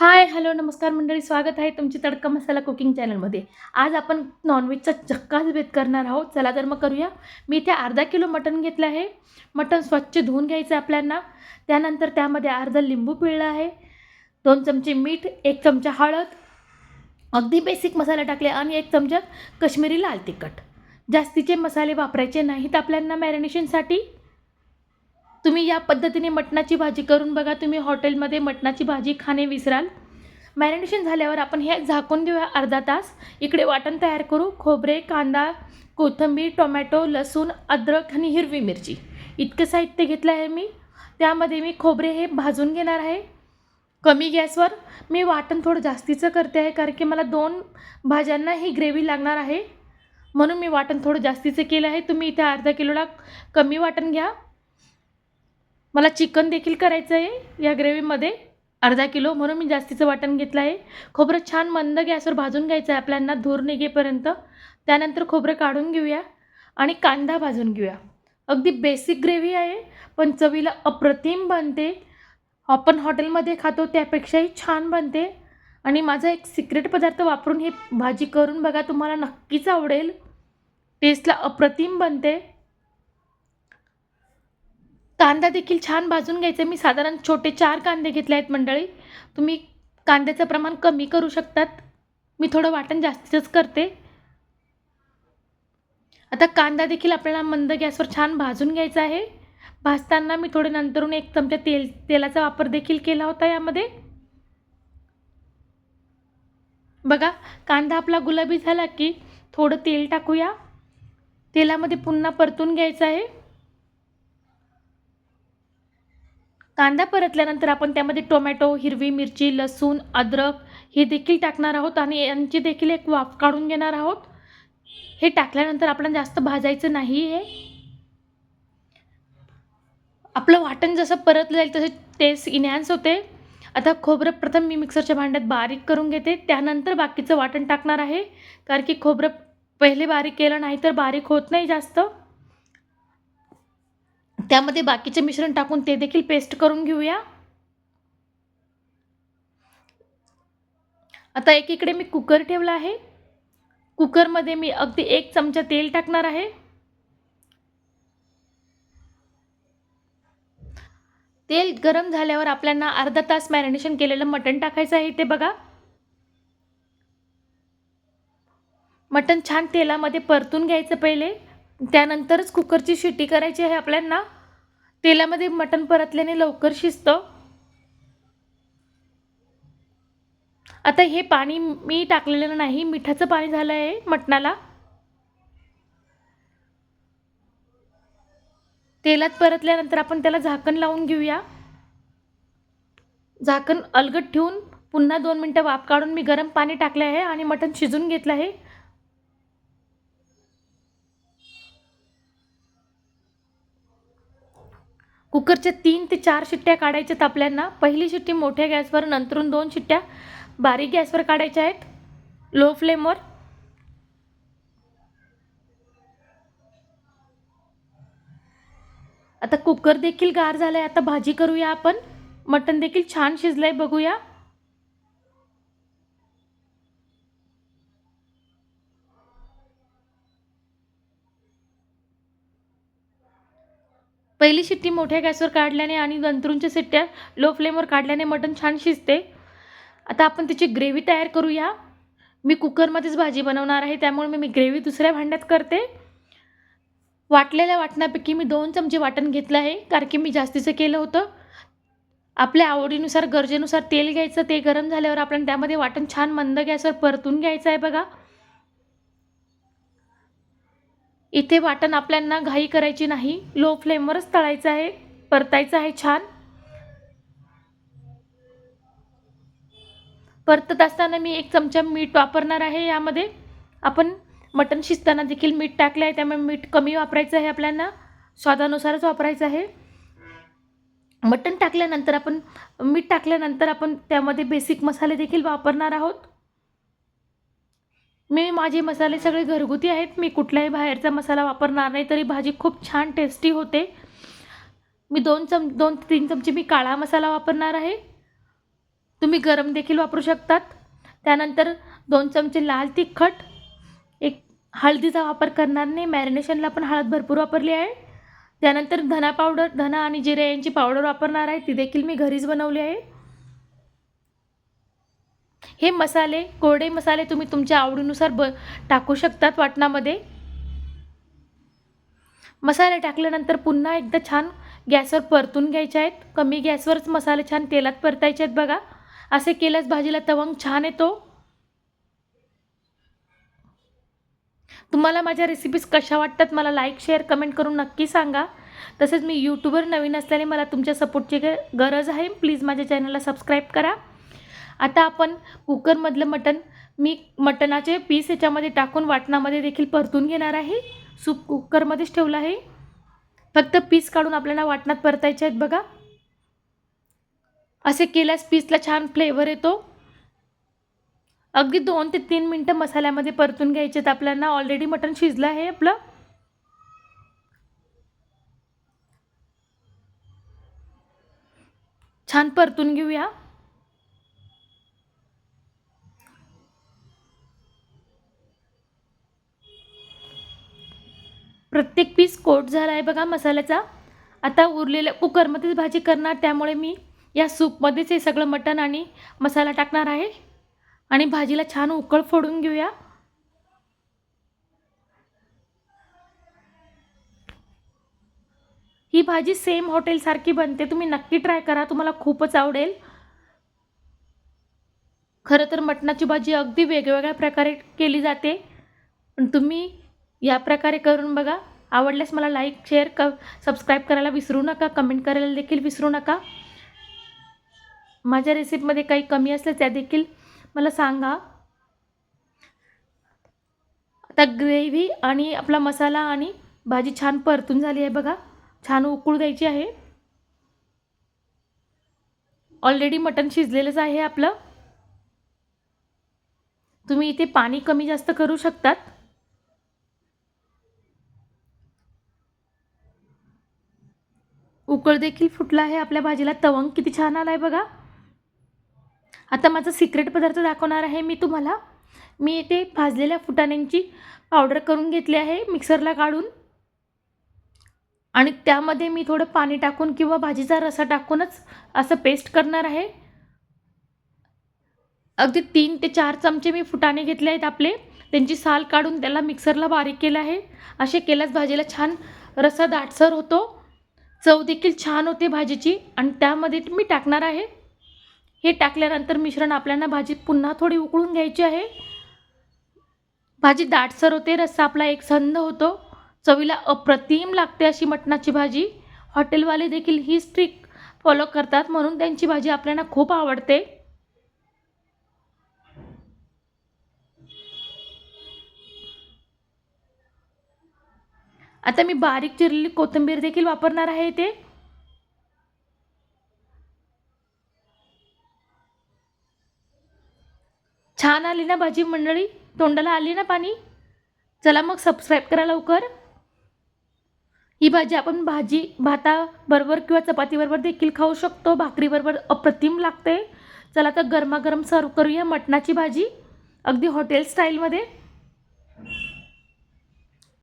Hi hello नमस्कार मंडळी स्वागत आहे तुमची तडका मसाला कुकिंग चॅनलमध्ये. आज आपण नॉनव्हेजचा चक्काच भेद करणार आहोत. चला तर मग करूया. मी इथे अर्धा किलो मटण घेतलं आहे. मटण स्वच्छ धुवून घ्यायचं आपल्यांना. आपल्याला त्यानंतर त्यामध्ये अर्धा लिंबू पिळला आहे. दोन चमचे मीठ एक चमचा हळद. अगदी बेसिक मसाला टाकले आणि एक चमचा कश्मीरी लाल तिखट. जास्तीचे मसाले वापरायचे नाहीत आपल्यांना मॅरिनेशनसाठी. तुम्ही या पद्धतीने मटणाची भाजी करून बघा. तुम्ही हॉटेलमध्ये मटणाची भाजी खाणे विसराल. मॅरिनेशन झाल्यावर आपण हे झाकून देऊया अर्धा तास. इकडे वाटण तयार करू. खोबरे कांदा कोथिंबीर टोमॅटो लसूण अद्रक आणि हिरवी मिरची. इतकं साहित्य घेतलं आहे मी. त्यामध्ये मी खोबरे हे भाजून घेणार आहे. कमी गॅसवर. मी वाटण थोडं जास्तीचं करते आहे कारण की मला दोन भाज्यांना ही ग्रेव्ही लागणार आहे. म्हणून मी वाटण थोडं जास्तीचं केलं आहे. तुम्ही इथे अर्धा किलोला कमी वाटण घ्या. मला चिकन देखील करायचं आहे या ग्रेव्हीमध्ये. अर्धा किलो म्हणून मी जास्तीचं वाटण घेतलं आहे. खोबरं छान मंद गॅसवर भाजून घ्यायचं आहे आपल्यांना धूर निघेपर्यंत. त्यानंतर खोबरं काढून घेऊया आणि कांदा भाजून घेऊया. अगदी बेसिक ग्रेव्ही आहे पण चवीला अप्रतिम बनते. आपण हॉटेलमध्ये खातो त्यापेक्षाही छान बनते. आणि माझा एक सिक्रेट पदार्थ वापरून ही भाजी करून बघा तुम्हाला नक्कीच आवडेल. टेस्टला अप्रतिम बनते. कांदा देखील छान भाजून घ्यायचा. मी साधारण छोटे चार कांदे घेतले आहेत मंडळी. तुम्ही कांद्याचं प्रमाण कमी करू शकतात. मी थोडं वाटण जास्तीतच करते. आता कांदा देखील आपल्याला मंद गॅसवर छान भाजून घ्यायचा आहे. भाजताना मी थोडे नंतरून एक चमचा तेल तेलाचा वापर देखील केला होता यामध्ये. बघा कांदा आपला गुलाबी झाला की थोडं तेल टाकूया. तेलामध्ये पुन्हा परतून घ्यायचं आहे. कांदा परतल्यानंतर आपण त्यामध्ये टोमॅटो हिरवी मिरची लसूण अद्रक हे देखील टाकणार आहोत आणि यांची देखील एक वाफ काढून घेणार आहोत. हे टाकल्यानंतर आपल्याला जास्त भाजायचं नाही आहे आपलं वाटण जसं परतलं जाईल तसे टेस्ट इन्हॅन्स होते. आता खोबरं प्रथम मी मिक्सरच्या भांड्यात बारीक करून घेते. त्यानंतर बाकीचं वाटण टाकणार आहे. कारण की खोबरं पहिले बारीक केलं नाही तर बारीक होत नाही जास्त. त्यामध्ये बाकीचे मिश्रण टाकून ते देखील पेस्ट करून घेऊया. आता एकीकडे मी कुकर ठेवला आहे. कुकरमध्ये मी अगदी एक चमचा तेल टाकणार आहे. तेल गरम झाल्यावर आपल्याला अर्धा तास मॅरिनेशन केलेलं मटण टाकायचं आहे ते बघा. मटण छान तेलामध्ये परतून घ्यायचं पहिले. त्यानंतरच कुकरची शिट्टी करायची आहे आपल्यांना तेलामध्ये मटण परतल्याने लवकर शिजतं. आता हे पाणी मी टाकलेलं नाही मिठाचं पाणी झालं आहे मटणाला. तेलात परतल्यानंतर आपण त्याला झाकण लावून घेऊया. झाकण अलगट ठेवून पुन्हा दोन मिनटं वाफ काढून मी गरम पाणी टाकले आहे आणि मटण शिजून घेतलं आहे. कुकरच्या तीन ते चार शिट्ट्या काढायच्यात आपल्याला पहिली शिट्टी मोठ्या गॅसवर नंतरून दोन शिट्ट्या बारीक गॅसवर काढायच्या आहेत. लो फ्लेमवर. आता कुकर देखील गार झालं आहे आता भाजी करूया आपण. मटण देखील छान शिजलं आहे बघूया. पहिली शिट्टी मोठ्या गॅसवर काढल्याने आणि नंतरूनच्या शिट्ट्या लो फ्लेमवर काढल्याने मटण छान शिजते. आता आपण त्याची ग्रेव्ही तयार करूया. मी कुकरमध्येच भाजी बनवणार आहे त्यामुळे मी मी ग्रेव्ही दुसऱ्या भांड्यात करते. वाटलेल्या वाटणापैकी मी दोन चमचे वाटण घेतलं आहे कारण की मी जास्तीचं केलं होतं. आपल्या आवडीनुसार गरजेनुसार तेल घ्यायचं ते गरम झाल्यावर आपण त्यामध्ये वाटण छान मंद गॅसवर परतून घ्यायचं आहे बघा. इथे वाटण आपल्यांना घाई करायची नाही. लो फ्लेमवरच तळायचं आहे. परतायचं आहे छान. परतत असताना मी एक चमचा मीठ वापरणार आहे यामध्ये. आपण मटण शिजताना देखील मीठ टाकलं आहे. त्यामुळे मीठ कमी वापरायचं आहे आपल्याला स्वादानुसारच वापरायचं आहे. मटण टाकल्यानंतर आपण मीठ टाकल्यानंतर आपण त्यामध्ये बेसिक मसाले देखील वापरणार आहोत. मी माझे मसाले सगळे घरगुती आहेत. मी कुठलाही बाहेरचा मसाला वापरणार नाही तरी भाजी खूप छान टेस्टी होते. मी दोन चम दोन तीन चमचे मी काळा मसाला वापरणार आहे. तुम्ही गरम देखील वापरू शकतात. त्यानंतर दोन चमचे लाल तिखट. एक हळदीचा वापर करणार नाही. मॅरिनेशनला पण हळद भरपूर वापरली आहे. त्यानंतर धना पावडर धना आणि जिरे यांची पावडर वापरणार आहे. ती देखील मी घरीच बनवली आहे. हे मसाले कोरडे मसाले तुम्ही तुमच्या आवडीनुसार ब टाकू शकतात वाटणामध्ये. मसाले टाकल्यानंतर पुन्हा एकदा छान गॅसवर परतून घ्यायचे आहेत. कमी गॅसवरच मसाले छान तेलात परतायचे आहेत बघा. असे केल्यास भाजीला तवंग छान येतो. तुम्हाला माझ्या रेसिपीज कशा वाटतात मला लाईक शेअर कमेंट करून नक्की सांगा. तसेच मी यूट्यूबवर नवीन असल्याने मला तुमच्या सपोर्टची गरज आहे. प्लीज माझ्या चॅनलला सबस्क्राईब करा. आता आपण कुकरमधलं मटण मी मटणाचे पीस याच्यामध्ये टाकून वाटणामध्ये देखील परतून घेणार आहे. सूप कुकरमध्येच ठेवलं आहे. फक्त पीस काढून आपल्याला वाटणात परतायचे आहेत बघा. असे केल्यास पीसला छान फ्लेवर येतो. अगदी दोन ते तीन मिनटं मसाल्यामध्ये परतून घ्यायचे आहेत आपल्याला. ऑलरेडी मटण शिजलं आहे आपलं. छान परतून घेऊया. प्रत्येक पीस कोट झाला आहे बघा मसाल्याचा. आता उरलेल्या कुकरमध्येच भाजी करणार त्यामुळे मी या सूपमध्येच हे सगळं मटण आणि मसाला टाकणार आहे. आणि भाजीला छान उकळ फोडून घेऊया. ही भाजी सेम हॉटेलसारखी बनते तुम्ही नक्की ट्राय करा तुम्हाला खूपच आवडेल. खरं तर मटणाची भाजी अगदी वेगवेगळ्या प्रकारे केली जाते. पण तुम्ही या प्रकारे करून बघा. आवडल्यास मला लाईक शेअर क सबस्क्राईब करायला विसरू नका. कमेंट करायला देखील विसरू नका. माझ्या रेसिपीमध्ये काही कमी असल्या त्या देखील मला सांगा. आता ग्रेव्ही आणि आपला मसाला आणि भाजी छान परतून झाली आहे बघा. छान उकळू द्यायची आहे. ऑलरेडी मटण शिजलेलंच आहे आपलं. तुम्ही इथे पाणी कमी जास्त करू शकतात. उकळ देखील फुटला आहे आपल्या भाजीला. तवंग किती छान आला आहे बघा. आता माझा सिक्रेट पदार्थ दाखवणार आहे मी तुम्हाला. मी इथे भाजलेल्या फुटाण्यांची पावडर करून घेतली आहे मिक्सरला काढून. आणि त्यामध्ये मी थोडं पाणी टाकून किंवा भाजीचा रसा टाकूनच असं पेस्ट करणार आहे. अगदी तीन ते चार चमचे मी फुटाणे घेतले आहेत आपले. त्यांची साल काढून त्याला मिक्सरला बारीक केलं आहे. असे केल्यास भाजीला छान रसा दाटसर होतो. चव देखील छान होते भाजीची आणि त्यामध्ये मी टाकणार आहे. हे टाकल्यानंतर मिश्रण आपल्याला भाजी पुन्हा थोडी उकळून घ्यायची आहे. भाजी दाटसर होते रस्सा आपला एक संद होतो. चवीला अप्रतिम लागते अशी मटणाची भाजी. हॉटेलवाले देखील ही स्ट्रिक फॉलो करतात म्हणून त्यांची भाजी आपल्याला खूप आवडते. आता मी बारीक चिरलेली कोथिंबीर देखील वापरणार आहे ते छान आली ना भाजी मंडळी? तोंडाला आली ना पाणी? चला मग सबस्क्राईब करा लवकर. ही भाजी आपण भाजी भाताबरोबर किंवा चपातीबरोबर देखील खाऊ शकतो. भाकरीबरोबर अप्रतिम लागते. चला तर गरमागरम सर्व करूया मटणाची भाजी. अगदी हॉटेल स्टाईलमध्ये